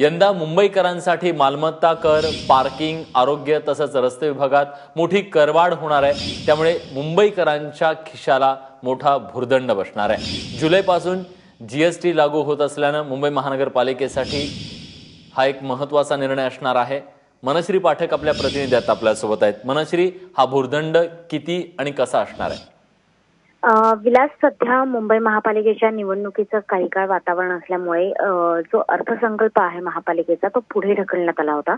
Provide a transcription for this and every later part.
यंदा मुंबईकरांसाठी मालमत्ता कर पार्किंग आरोग्य तसंच रस्ते विभागात मोठी करवाढ होणार आहे. त्यामुळे मुंबईकरांच्या खिशाला मोठा भुर्दंड बसणार आहे. जुलैपासून जी एस टी लागू होत असल्यानं मुंबई महानगरपालिकेसाठी हा एक महत्त्वाचा निर्णय असणार आहे. मनश्री पाठक आपल्या प्रतिनिधी आहेत आपल्यासोबत आहेत. मनश्री हा भुर्दंड किती आणि कसा असणार आहे? विलास सध्या मुंबई महापालिकेच्या निवडणुकीचं काही काळ वातावरण असल्यामुळे जो अर्थसंकल्प आहे महापालिकेचा तो पुढे ढकलण्यात आला होता.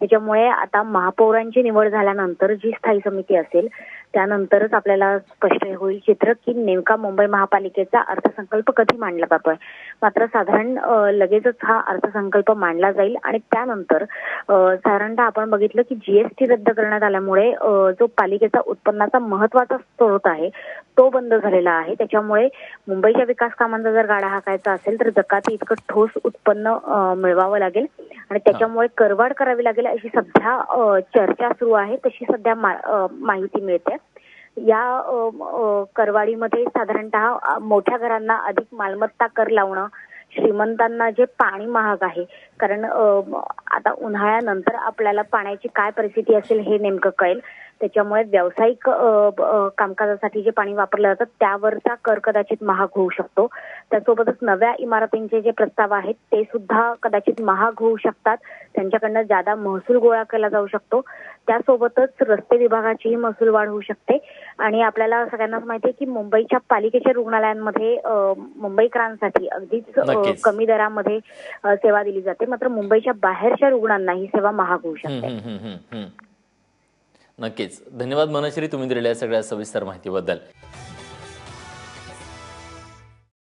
त्याच्यामुळे आता महापौरांची निवड झाल्यानंतर जी स्थायी समिती असेल त्यानंतरच आपल्याला स्पष्ट होईल चित्र की नेमका मुंबई महापालिकेचा अर्थसंकल्प कधी मांडला जातोय. मात्र साधारण लगेचच हा अर्थसंकल्प मांडला जाईल आणि त्यानंतर साधारणतः आपण बघितलं की जीएसटी रद्द करण्यात आल्यामुळे जो पालिकेचा उत्पन्नाचा महत्त्वाचा स्रोत आहे तो बंद झालेला आहे. त्याच्यामुळे मुंबईच्या विकास कामांचा जर गाडा हाकायचा असेल तर जकाती इतकं ठोस उत्पन्न मिळवावं लागेल. आणि त्याच्यामुळे करवाढ करावी लागेल अशी सध्या चर्चा सुरू आहे तशी सध्या माहिती मिळते. या करवाढीमध्ये साधारणतः मोठ्या घरांना अधिक मालमत्ता कर लावणं श्रीमंतांना जे पाणी महाग आहे कारण आता उन्हाळ्यानंतर आपल्याला पाण्याची काय परिस्थिती असेल हे नेमकं कळेल. त्याच्यामुळे व्यावसायिक कामकाजासाठी जे पाणी वापरलं जातं त्यावरचा कर कदाचित महाग होऊ शकतो. त्यासोबतच नव्या इमारतींचे जे प्रस्ताव आहेत ते सुद्धा कदाचित महाग होऊ शकतात. त्यांच्याकडनं जादा महसूल गोळा केला जाऊ शकतो. त्यासोबतच रस्ते विभागाचीही महसूल वाढ होऊ शकते. आणि आपल्याला सगळ्यांनाच माहिती आहे की मुंबईच्या पालिकेच्या रुग्णालयांमध्ये मुंबईकरांसाठी अगदीच. कमी दरामध्ये सेवा दिली जाते. मात्र मुंबईच्या बाहेरच्या रुग्णांना ही सेवा महाग होऊ शकते. नक्कीच. धन्यवाद मनश्री तुम्ही दिलेल्या सगळ्या सविस्तर माहितीबद्दल.